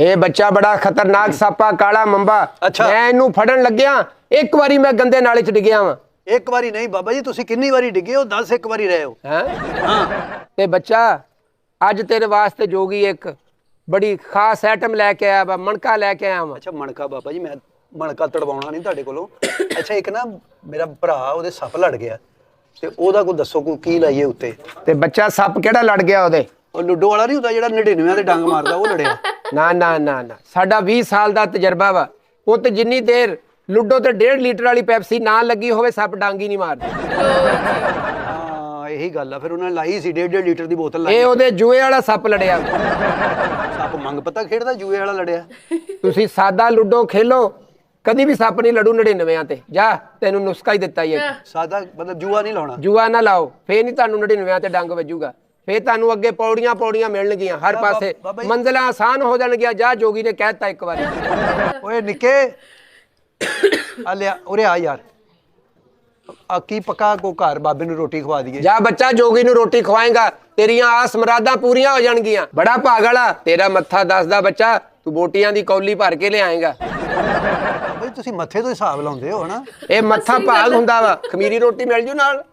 ਇਹ ਬੱਚਾ ਬੜਾ ਖਤਰਨਾਕ ਸਾਪਾ ਕਾਲਾ ਮੰਬਾ। ਅੱਛਾ। ਮੈਂ ਇਹਨੂੰ ਫੜਨ ਲੱਗਿਆ ਇੱਕ ਵਾਰੀ ਮੈਂ ਗੰਦੇ ਨਾਲੇ ਚ ਡਿੱਗਿਆ ਵਾਂ। ਇੱਕ ਵਾਰੀ ਨਹੀਂ ਬਾਬਾ ਜੀ ਤੁਸੀਂ ਕਿੰਨੀ ਵਾਰੀ ਡਿੱਗੇ ਹੋ? 10 ਇੱਕ ਵਾਰੀ ਰਹੇ ਹੋ। ਹੈਂ? ਹਾਂ। ਤੇ ਬੱਚਾ ਅੱਜ ਤੇਰੇ ਵਾਸਤੇ ਜੋਗੀ ਇੱਕ ਬੜੀ ਖਾਸ ਆਈਟਮ ਲੈ ਕੇ ਆਇਆ ਵਾ ਮਣਕਾ ਲੈ ਕੇ ਆਇਆ ਵਾਂ। ਅੱਛਾ ਮਣਕਾ ਬਾਬਾ ਜੀ ਮੈਂ ਮਣਕਾ ਤੜਵਾਉਣਾ ਨਹੀਂ ਤੁਹਾਡੇ ਕੋਲੋਂ। ਅੱਛਾ ਇੱਕ ਨਾ ਮੇਰਾ ਭਰਾ ਉਹਦੇ ਸੱਪ ਲੜ ਗਿਆ। ਤੇ ਉਹਦਾ ਕੋਈ ਦੱਸੋ ਕੋਈ ਕੀ ਲਾਈਏ ਉੱਤੇ? ਤੇ ਬੱਚਾ ਸੱਪ ਕਿਹੜਾ ਲੜ ਗਿਆ ਉਹਦੇ? ਉਹ ਲੁੱਡੋ ਵਾਲਾ ਨਹੀਂ ਹੁੰਦਾ ਜਿਹੜਾ 99 ਦੇ ਡੰਗ ਮਾਰਦਾ ਉਹ ਲੜਿਆ। ਨਾ ਨਾ ਨਾ ਨਾ। ਸਾਡਾ 20 ਸਾਲ ਦਾ ਤਜਰਬਾ ਵਾ। ਉਹ ਤੇ ਜਿੰਨੀ ਦੇਰ ਲੁੱਡੋ ਤੇ 1.5 ਲੀਟਰ ਵਾਲੀ ਪੈਪਸੀ ਨਾ ਲੱਗੀ ਹੋਵੇ ਸੱਪ ਡਾਂਗੀ ਨਹੀਂ ਮਾਰਦਾ। ਹਾਂ ਇਹੀ ਗੱਲ ਆ। ਫਿਰ ਉਹਨਾਂ ਨੇ ਲਾਈ ਸੀ 1.5 ਲੀਟਰ ਦੀ ਬੋਤਲ ਲਾਈ ਇਹ ਉਹਦੇ ਜੂਏ ਵਾਲਾ ਸੱਪ ਲੜਿਆ। ਸੱਪ ਮੰਗ ਪਤਾ ਖੇਡਦਾ ਜੂਏ ਵਾਲਾ ਲੜਿਆ? ਤੁਸੀਂ ਸਾਦਾ ਲੁੱਡੋ ਖੇਲੋ ਕਦੀ ਵੀ ਸੱਪ ਨਹੀਂ ਲੜੂ 99 ਤੇ। ਜਾ ਤੈਨੂੰ ਨੁਸਖਾ ਹੀ ਦਿੱਤਾ ਹੀ ਹੈ। ਸਾਦਾ ਮਤਲਬ ਜੂਆ ਨਹੀਂ ਲਾਉਣਾ? ਜੂਆ ਨਾ ਲਾਓ ਫੇਰ ਨਹੀਂ ਤੁਹਾਨੂੰ 99 ਤੇ ਡੰਗ ਵੱਜੂਗਾ। ਫੇਰ ਤੁਹਾਨੂੰ ਅੱਗੇ ਪੌੜੀਆਂ ਪੌੜੀਆਂ ਮਿਲਣਗੀਆਂ ਹਰ ਬਾਬਾ- ਪਾਸੇ ਬਾਬਾ ਜੀ- ਮੰਜ਼ਲਾਂ ਆਸਾਨ ਹੋ ਜਾਣਗੀਆਂ। ਜਾ ਜੋਗੀ ਨੇ ਕਹਿਤਾ ਇੱਕ ਵਾਰੀ। ਓਏ ਨਿੱਕੇ। ਆ ਲਿਆ ਉਰੇ ਆ ਯਾਰ। ਆ ਕੀ ਪਕਾ ਕੋ ਘਰ ਬਾਬੇ ਨੂੰ ਰੋਟੀ ਖਵਾ ਦਈਏ? ਜਾ ਬੱਚਾ ਜੋਗੀ ਨੂੰ ਰੋਟੀ ਖਵਾਏਗਾ ਤੇਰੀਆਂ ਆਸ ਮਰਾਦਾਂ ਪੂਰੀਆਂ ਹੋ ਜਾਣਗੀਆਂ। ਬੜਾ ਭਾਗਲਾ ਤੇਰਾ ਮੱਥਾ ਦੱਸਦਾ ਬੱਚਾ ਤੂੰ ਬੋਟੀਆਂ ਦੀ ਕੌਲੀ ਭਰ ਕੇ ਲਿਆਏਗਾ। ਬਈ ਤੁਸੀਂ ਮੱਥੇ ਤੋਂ ਹਿਸਾਬ ਲਾਉਂਦੇ ਹੋ ਹਨਾ? ਇਹ ਮੱਥਾ ਭਾਗ ਹੁੰਦਾ ਵਾ। ਖਮੀਰੀ ਰੋਟੀ ਮਿਲ ਜੂ ਨਾਲ।